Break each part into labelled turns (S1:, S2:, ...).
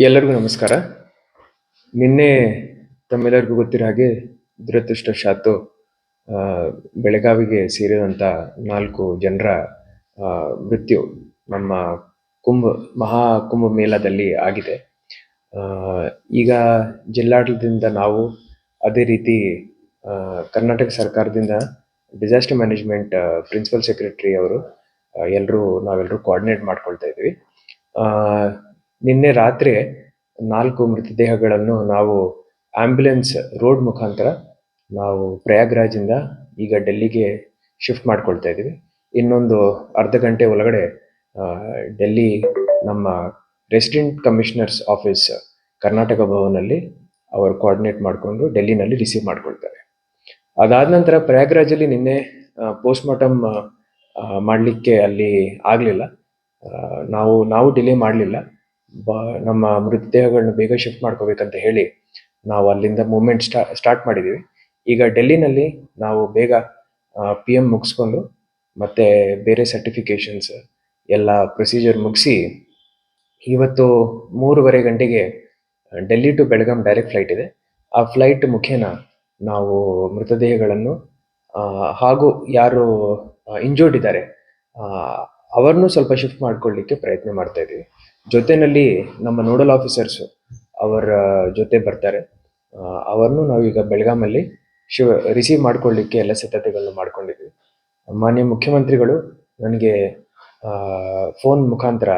S1: ಎಲ್ಲರಿಗೂ ನಮಸ್ಕಾರ. ನಿನ್ನೆ ತಮ್ಮೆಲ್ಲರಿಗೂ ಗೊತ್ತಿರೋ ಹಾಗೆ ದುರದೃಷ್ಟವಶಾತ್ತು ಶಾತು ಬೆಳಗಾವಿಗೆ ಸೇರಿದಂಥ ನಾಲ್ಕು ಜನರ ಮೃತ್ಯು ನಮ್ಮ ಕುಂಭ ಮಹಾ ಕುಂಭ ಮೇಳದಲ್ಲಿ ಆಗಿದೆ. ಈಗ ಜಿಲ್ಲಾಡಳಿತದಿಂದ ನಾವು ಅದೇ ರೀತಿ ಕರ್ನಾಟಕ ಸರ್ಕಾರದಿಂದ ಡಿಸಾಸ್ಟರ್ ಮ್ಯಾನೇಜ್ಮೆಂಟ್ ಪ್ರಿನ್ಸಿಪಲ್ ಸೆಕ್ರೆಟರಿ ಅವರು ಎಲ್ಲರೂ ನಾವೆಲ್ಲರೂ ಕೋಆರ್ಡಿನೇಟ್ ಮಾಡ್ಕೊಳ್ತಾ ಇದ್ವಿ ಆ, ನಿನ್ನೆ ರಾತ್ರಿ ನಾಲ್ಕು ಮೃತದೇಹಗಳನ್ನು ನಾವು ಆಂಬ್ಯುಲೆನ್ಸ್ ರೋಡ್ ಮುಖಾಂತರ ನಾವು ಪ್ರಯಾಗ್ರಾಜಿಂದ ಈಗ ಡೆಲ್ಲಿಗೆ ಶಿಫ್ಟ್ ಮಾಡ್ಕೊಳ್ತಾ ಇದ್ದೀವಿ. ಇನ್ನೊಂದು ಅರ್ಧ ಗಂಟೆ ಒಳಗಡೆ ಡೆಲ್ಲಿ ನಮ್ಮ ರೆಸಿಡೆಂಟ್ ಕಮಿಷನರ್ಸ್ ಆಫೀಸ್ ಕರ್ನಾಟಕ ಭವನಲ್ಲಿ ಅವರು ಕೋಆರ್ಡಿನೇಟ್ ಮಾಡಿಕೊಂಡು ಡೆಲ್ಲಿನಲ್ಲಿ ರಿಸೀವ್ ಮಾಡ್ಕೊಳ್ತಾರೆ. ಅದಾದ ನಂತರ ಪ್ರಯಾಗ್ರಾಜಲ್ಲಿ ನಿನ್ನೆ ಪೋಸ್ಟ್ ಮಾರ್ಟಮ್ ಮಾಡಲಿಕ್ಕೆ ಅಲ್ಲಿ ಆಗಲಿಲ್ಲ. ನಾವು ನಾವು ಡಿಲೇ ಮಾಡಲಿಲ್ಲ. ಬ, ನಮ್ಮ ಮೃತದೇಹಗಳನ್ನ ಬೇಗ ಶಿಫ್ಟ್ ಮಾಡ್ಕೋಬೇಕಂತ ಹೇಳಿ ನಾವು ಅಲ್ಲಿಂದ ಮೂಮೆಂಟ್ ಸ್ಟಾ ಸ್ಟಾರ್ಟ್ ಮಾಡಿದ್ದೀವಿ ಈಗ ಡೆಲ್ಲಿನಲ್ಲಿ ನಾವು ಬೇಗ ಪಿ ಎಂ ಮುಗಿಸ್ಕೊಂಡು ಮತ್ತೆ ಬೇರೆ ಸರ್ಟಿಫಿಕೇಷನ್ಸ್ ಎಲ್ಲ ಪ್ರೊಸೀಜರ್ ಮುಗಿಸಿ ಇವತ್ತು ಮೂರುವರೆ ಗಂಟೆಗೆ Delhi to Belgaum direct flight ಇದೆ. ಆ ಫ್ಲೈಟ್ ಮುಖೇನ ನಾವು ಮೃತದೇಹಗಳನ್ನು ಹಾಗೂ ಯಾರು ಇಂಜೋರ್ಡ್ ಇದ್ದಾರೆ ಅವರನ್ನು ಸ್ವಲ್ಪ ಶಿಫ್ಟ್ ಮಾಡ್ಕೊಳ್ಳಿಕ್ಕೆ ಪ್ರಯತ್ನ ಮಾಡ್ತಾ ಇದ್ದೀವಿ. ಜೊತೆನಲ್ಲಿ ನಮ್ಮ ನೋಡಲ್ ಆಫೀಸರ್ಸು ಅವರ ಜೊತೆ ಬರ್ತಾರೆ. ಅವರನ್ನು ನಾವೀಗ ಬೆಳಗಾಮಲ್ಲಿ ಶಿವ ರಿಸೀವ್ ಮಾಡ್ಕೊಳ್ಳಿಕ್ಕೆ ಎಲ್ಲ ಸಿದ್ಧತೆಗಳನ್ನು ಮಾಡ್ಕೊಂಡಿದ್ವಿ. ಮಾನ್ಯ ಮುಖ್ಯಮಂತ್ರಿಗಳು ನನಗೆ ಫೋನ್ ಮುಖಾಂತರ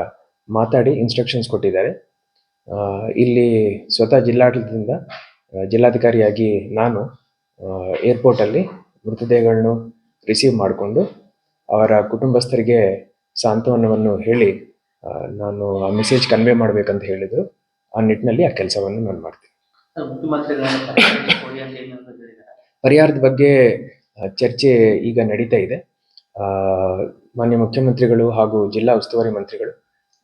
S1: ಮಾತಾಡಿ ಇನ್ಸ್ಟ್ರಕ್ಷನ್ಸ್ ಕೊಟ್ಟಿದ್ದಾರೆ. ಇಲ್ಲಿ ಸ್ವತಃ ಜಿಲ್ಲಾಡಳಿತದಿಂದ ಜಿಲ್ಲಾಧಿಕಾರಿಯಾಗಿ ನಾನು ಏರ್ಪೋರ್ಟಲ್ಲಿ ಮೃತದೇಹಗಳನ್ನು ರಿಸೀವ್ ಮಾಡಿಕೊಂಡು ಅವರ ಕುಟುಂಬಸ್ಥರಿಗೆ ಸಾಂತ್ವನವನ್ನು ಹೇಳಿ ಆ, ನಾನು ಆ ಮೆಸೇಜ್ ಕನ್ವೆ ಮಾಡಬೇಕಂತ ಹೇಳಿದ್ರು. ಆ ನಿಟ್ಟಿನಲ್ಲಿ ಆ ಕೆಲಸವನ್ನು ನಾನು ಮಾಡ್ತೀನಿ. ಪರಿಹಾರದ ಬಗ್ಗೆ ಚರ್ಚೆ ಈಗ ನಡೀತಾ ಇದೆ. ಆ, ಮಾನ್ಯ ಮುಖ್ಯಮಂತ್ರಿಗಳು ಹಾಗೂ ಜಿಲ್ಲಾ ಉಸ್ತುವಾರಿ ಮಂತ್ರಿಗಳು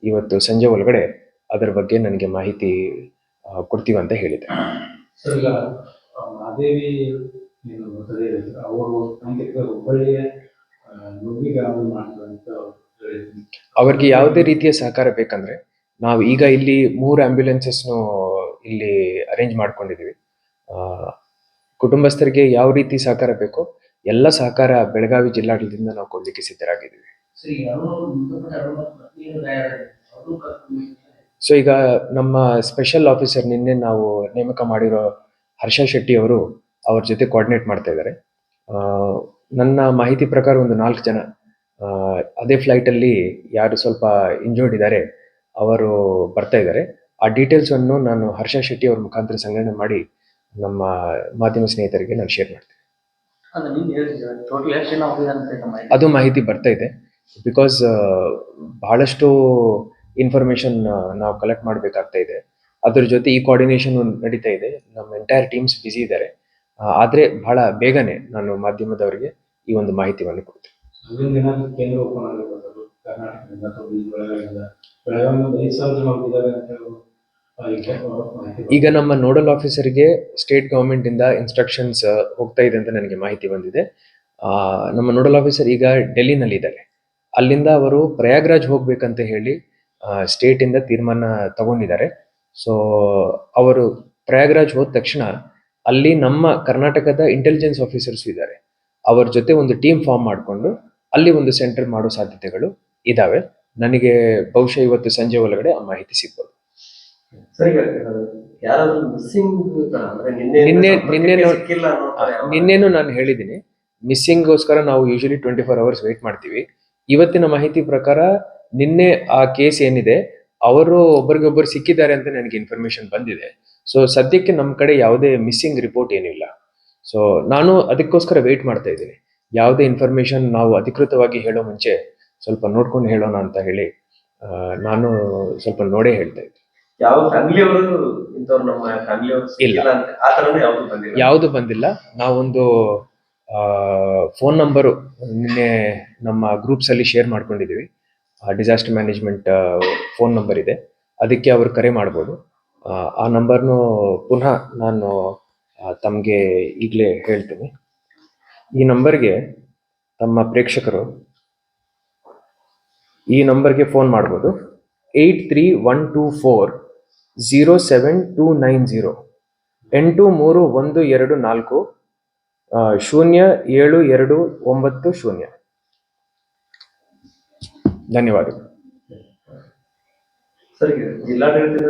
S1: ಇವತ್ತು ಸಂಜೆ ಒಳಗಡೆ ಅದರ ಬಗ್ಗೆ ನನಗೆ ಮಾಹಿತಿ ಕೊಡ್ತೀವಿ ಅಂತ ಹೇಳಿದೆ
S2: ಅವರು ಹುಬ್ಬಳ್ಳಿಯ ಗ್ರಾಮ.
S1: ಅವ್ರಿಗೆ ಯಾವುದೇ ರೀತಿಯ ಸಹಕಾರ ಬೇಕಂದ್ರೆ ನಾವು ಈಗ ಇಲ್ಲಿ ಮೂರು ಆಂಬ್ಯುಲೆನ್ಸಸ್ನು ಇಲ್ಲಿ ಅರೇಂಜ್ ಮಾಡ್ಕೊಂಡಿದ್ದೀವಿ. ಕುಟುಂಬಸ್ಥರಿಗೆ ಯಾವ ರೀತಿ ಸಹಕಾರ ಬೇಕೋ ಎಲ್ಲ ಸಹಕಾರ ಬೆಳಗಾವಿ ಜಿಲ್ಲಾಡಳಿತದಿಂದ ನಾವು ಕೊಡ್ಲಿಕ್ಕೆ ಸಿದ್ಧರಾಗಿದ್ದೀವಿ. ಸೊ ಈಗ ನಮ್ಮ ಸ್ಪೆಷಲ್ ಆಫೀಸರ್ ನಿನ್ನೆ ನಾವು ನೇಮಕ ಮಾಡಿರೋ ಹರ್ಷ ಶೆಟ್ಟಿ ಅವರು ಅವ್ರ ಜೊತೆ ಕೋಆರ್ಡಿನೇಟ್ ಮಾಡ್ತಾ ಇದ್ದಾರೆ. ನನ್ನ ಮಾಹಿತಿ ಪ್ರಕಾರ ಒಂದು ನಾಲ್ಕು ಜನ ಅದೇ ಫ್ಲೈಟಲ್ಲಿ ಯಾರು ಸ್ವಲ್ಪ ಇಂಜೋರ್ಡ್ ಇದ್ದಾರೆ ಅವರು ಬರ್ತಾ ಇದ್ದಾರೆ. ಆ ಡೀಟೇಲ್ಸ್ ಅನ್ನು ನಾನು ಹರ್ಷ ಶೆಟ್ಟಿ ಅವ್ರ ಮುಖಾಂತರ ಸಂಗ್ರಹಣೆ ಮಾಡಿ ನಮ್ಮ ಮಾಧ್ಯಮ ಸ್ನೇಹಿತರಿಗೆ ನಾನು ಶೇರ್ ಮಾಡ್ತೀನಿ. ಅದು ಮಾಹಿತಿ ಬರ್ತಾ ಇದೆ. ಬಿಕಾಸ್ ಬಹಳಷ್ಟು ಇನ್ಫಾರ್ಮೇಶನ್ ನಾವು ಕಲೆಕ್ಟ್ ಮಾಡಬೇಕಾಗ್ತಾ ಇದೆ. ಅದ್ರ ಜೊತೆ ಈ ಕೋಆರ್ಡಿನೇಷನ್ ನಡೀತಾ ಇದೆ. ನಮ್ಮ ಎಂಟೈರ್ ಟೀಮ್ಸ್ ಬ್ಯುಸಿ ಇದ್ದಾರೆ. ಆದ್ರೆ ಬಹಳ ಬೇಗನೆ ನಾನು ಮಾಧ್ಯಮದವರಿಗೆ ಈ ಒಂದು ಮಾಹಿತಿಯನ್ನು ಕೊಡ್ತೀನಿ.
S2: ಮುಂದಿನ ದಿನ ಕೇಂದ್ರ ಓಪನ್ ಆಗಿರ್ಬೋದು ಕರ್ನಾಟಕದಿಂದ ಅಥವಾ ಬೆಳಗಾವಿಯಿಂದ ಬೆಳಗಾವಿಯಿಂದ ಐದು ಸಾವಿರ ಜನ ಹೋಗಿದ್ದಾರೆ ಅಂತ ಈಗ
S1: ನಮ್ಮ ನೋಡಲ್ ಆಫೀಸರ್ಗೆ ಸ್ಟೇಟ್ ಗವರ್ಮೆಂಟ್ ಇಂದ ಇನ್ಸ್ಟ್ರಕ್ಷನ್ಸ್ ಹೋಗ್ತಾ ಇದೆ ಅಂತ ನನಗೆ ಮಾಹಿತಿ ಬಂದಿದೆ. ಆ, ನಮ್ಮ ನೋಡಲ್ ಆಫೀಸರ್ ಈಗ ಡೆಲ್ಲಿನಲ್ಲಿ ಇದ್ದಾರೆ. ಅಲ್ಲಿಂದ ಅವರು ಪ್ರಯಾಗ್ರಾಜ್ ಹೋಗ್ಬೇಕಂತ ಹೇಳಿ ಸ್ಟೇಟ್ ಇಂದ ತೀರ್ಮಾನ ತಗೊಂಡಿದ್ದಾರೆ. ಸೊ ಅವರು ಪ್ರಯಾಗ್ರಾಜ್ ಹೋದ ತಕ್ಷಣ ಅಲ್ಲಿ ನಮ್ಮ ಕರ್ನಾಟಕದ ಇಂಟೆಲಿಜೆನ್ಸ್ ಆಫೀಸರ್ಸ್ ಇದ್ದಾರೆ. ಅವರ ಜೊತೆ ಒಂದು ಟೀಮ್ ಫಾರ್ಮ್ ಮಾಡಿಕೊಂಡು ಅಲ್ಲಿ ಒಂದು ಸೆಂಟರ್ ಮಾಡೋ ಸಾಧ್ಯತೆಗಳು ಇದಾವೆ. ನನಗೆ ಬಹುಶಃ ಇವತ್ತು ಸಂಜೆ ಒಳಗಡೆ ಆ ಮಾಹಿತಿ ಸಿಗ್ಬೋದು.
S3: ನಿನ್ನೆ
S1: ನಿನ್ನೆನೂ ನಾನು ಹೇಳಿದ್ದೀನಿ. ಮಿಸ್ಸಿಂಗ್ಗೋಸ್ಕರ ನಾವು usually twenty four hours wait ಮಾಡ್ತೀವಿ. ಇವತ್ತಿನ ಮಾಹಿತಿ ಪ್ರಕಾರ ನಿನ್ನೆ ಆ ಕೇಸ್ ಏನಿದೆ ಅವರು ಒಬ್ಬರಿಗೊಬ್ಬರು ಸಿಕ್ಕಿದ್ದಾರೆ ಅಂತ ನನಗೆ ಇನ್ಫಾರ್ಮೇಶನ್ ಬಂದಿದೆ. ಸೊ ಸದ್ಯಕ್ಕೆ ನಮ್ಮ ಕಡೆ ಯಾವುದೇ ಮಿಸ್ಸಿಂಗ್ ರಿಪೋರ್ಟ್ ಏನಿಲ್ಲ. ಸೊ ನಾನು ಅದಕ್ಕೋಸ್ಕರ ವೇಟ್ ಮಾಡ್ತಾ ಇದ್ದೀನಿ. ಯಾವುದೇ ಇನ್ಫಾರ್ಮೇಶನ್ ನಾವು ಅಧಿಕೃತವಾಗಿ ಹೇಳೋ ಮುಂಚೆ ಸ್ವಲ್ಪ ನೋಡ್ಕೊಂಡು ಹೇಳೋಣ ಅಂತ ಹೇಳಿ ನಾನು ಸ್ವಲ್ಪ ನೋಡೇ ಹೇಳ್ತಾ ಇದ್ದೆ. ಇಲ್ಲ.
S3: ಯಾವ್ದು ಬಂದಿಲ್ಲ?
S1: ನಾವೊಂದು ಫೋನ್ ನಂಬರು ನಿನ್ನೆ ನಮ್ಮ ಗ್ರೂಪ್ಸ್ ಅಲ್ಲಿ ಶೇರ್ ಮಾಡ್ಕೊಂಡಿದ್ದೀವಿ. ಡಿಸಾಸ್ಟರ್ ಮ್ಯಾನೇಜ್ಮೆಂಟ್ ಫೋನ್ ನಂಬರ್ ಇದೆ. ಅದಕ್ಕೆ ಅವರು ಕರೆ ಮಾಡ್ಬೋದು. ಆ, ಆ ನಂಬರ್ನು ಪುನಃ ನಾನು ತಮಗೆ ಈಗಲೇ ಹೇಳ್ತೀನಿ. ಈ ನಂಬರ್ಗೆ ತಮ್ಮ ಪ್ರೇಕ್ಷಕರು ಈ ನಂಬರ್ಗೆ ಫೋನ್ ಮಾಡ್ಬೋದು. Eight three one two four zero seven two nine zero ಎಂಟು ಮೂರು ಒಂದು ಎರಡು ನಾಲ್ಕು ಶೂನ್ಯ ಏಳು ಎರಡು ಒಂಬತ್ತು ಶೂನ್ಯ. ಧನ್ಯವಾದಗಳು.